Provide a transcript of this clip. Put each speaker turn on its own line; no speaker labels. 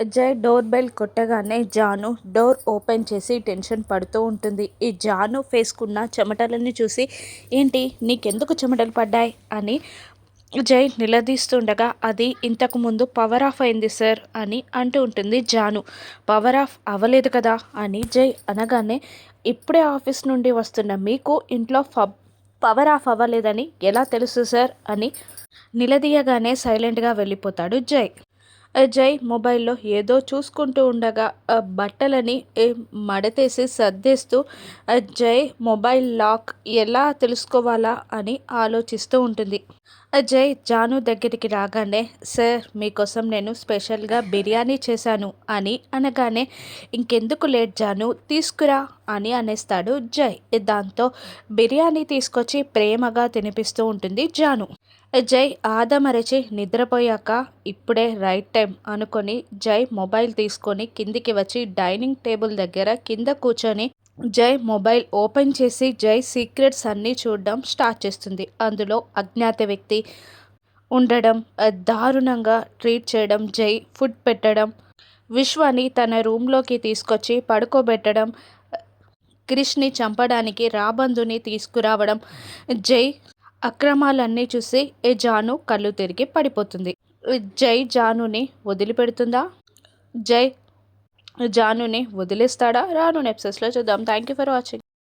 జై door bell కొట్టగానే Janu door open చేసి టెన్షన్ పడుతూ ఉంటుంది. ఈ జాను ఫేస్కున్న చెమటలని చూసి ఏంటి నీకెందుకు చెమటలు పడ్డాయి? అని జై నిలదీస్తుండగా అది ఇంతకు ముందు పవర్ ఆఫ్ అయింది సార్ అని అంటూ ఉంటుంది జాను. పవర్ ఆఫ్ అవ్వలేదు కదా అని జై అనగానే ఇప్పుడే ఆఫీస్ నుండి వస్తున్న మీకు ఇంట్లో పవర్ ఆఫ్ అవ్వలేదని ఎలా తెలుసు సార్? అని నిలదీయగానే సైలెంట్గా వెళ్ళిపోతాడు జై జై మొబైల్లో ఏదో చూసుకుంటూ ఉండగా బట్టలని మడతేసి సర్దేస్తూ జై మొబైల్ లాక్ ఎలా తెలుసుకోవాలా? అని ఆలోచిస్తూ ఉంటుంది. జై జాను దగ్గరికి రాగానే సార్ మీకోసం నేను స్పెషల్గా బిర్యానీ చేశాను అని అనగానే ఇంకెందుకు లేట్ జాను తీసుకురా అని అనేస్తాడు జై దాంతో బిర్యానీ తీసుకొచ్చి ప్రేమగా తినిపిస్తూ ఉంటుంది జాను. జై ఆదమరచి నిద్రపోయాక ఇప్పుడే రైట్ టైం అనుకొని జై మొబైల్ తీసుకొని కిందికి వచ్చి డైనింగ్ టేబుల్ దగ్గర కింద కూర్చొని జై మొబైల్ ఓపెన్ చేసి జై సీక్రెట్స్ అన్నీ చూడడం స్టార్ట్ చేస్తుంది. అందులో అజ్ఞాత వ్యక్తి ఉండడం దారుణంగా ట్రీట్ చేయడం జై ఫుడ్ పెట్టడం విశ్వాని తన రూమ్లోకి తీసుకొచ్చి పడుకోబెట్టడం క్రిష్ని చంపడానికి రాబందుని తీసుకురావడం జై అక్రమాలన్నీ చూసి ఏ జాను కళ్ళు తిరిగి పడిపోతుంది. జై జానుని వదిలిపెడుతుందా? జై జానుని వదిలేస్తాడా? రాను నెప్సెస్లో చూద్దాం. Thank you for watching